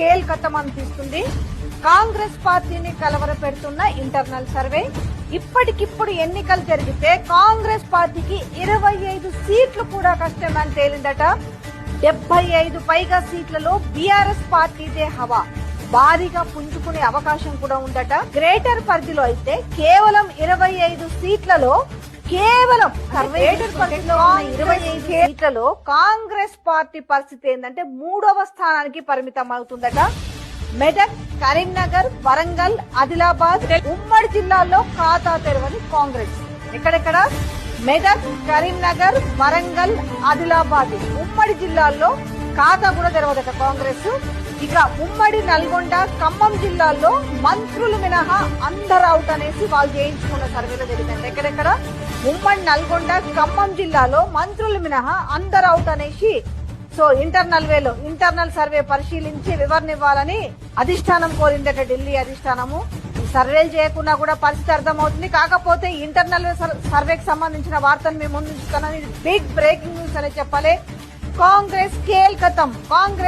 కీలకతం అనిపిస్తుంది కాంగ్రెస్ పార్టీని కలవర పెడుతున్న ఇంటర్నల్ సర్వే. ఇప్పటికిప్పుడు ఎన్నికలు జరిగితే కాంగ్రెస్ పార్టీకి ఇరవై ఐదు సీట్లు కూడా కష్టమని తేలిందట. డెబ్బై ఐదు పైగా సీట్లలో బీఆర్ఎస్ పార్టీదే హవా. భారీగా పుంజుకునే అవకాశం కూడా ఉందట. గ్రేటర్ పరిధిలో అయితే కేవలం ఇరవై ఐదు సీట్లలో కేవలం సీట్లలో కాంగ్రెస్ పార్టీ పరిస్థితి ఏంటంటే మూడవ స్థానానికి పరిమితం అవుతుందట. మెదక్ కరీంనగర్ వరంగల్ ఆదిలాబాద్ ఉమ్మడి జిల్లాల్లో ఖాతా తెరవని కాంగ్రెస్. ఎక్కడెక్కడ? మెదక్ కరీంనగర్ వరంగల్ ఆదిలాబాద్. ఉమ్మడి జిల్లాల్లో ఖాతా కూడా తెరవదట కాంగ్రెస్. ఇక ఉమ్మడి నల్గొండ ఖమ్మం జిల్లాల్లో మంత్రులు మినహా అందరు అవుట్ అనేసి వాళ్ళు చేయించుకున్న సర్వేలో జరిగింది ఎక్కడెక్కడ? ఉమ్మడి నల్గొండ ఖమ్మం జిల్లాలో మంత్రులు మినహా అందరు అవుట్ అనేసి సో ఇంటర్నల్ వేలో ఇంటర్నల్ సర్వే పరిశీలించి వివరణ ఇవ్వాలని అధిష్టానం కోరిందట ఢిల్లీ అధిష్టానము. సర్వేలు చేయకుండా కూడా పరిస్థితి అర్థమవుతుంది. కాకపోతే ఇంటర్నల్ సర్వేకి సంబంధించిన వార్తను మేము ముందు బిగ్ బ్రేకింగ్ న్యూస్ అనే చెప్పాలి. కాంగ్రెస్ కేల్కతం కాంగ్రెస్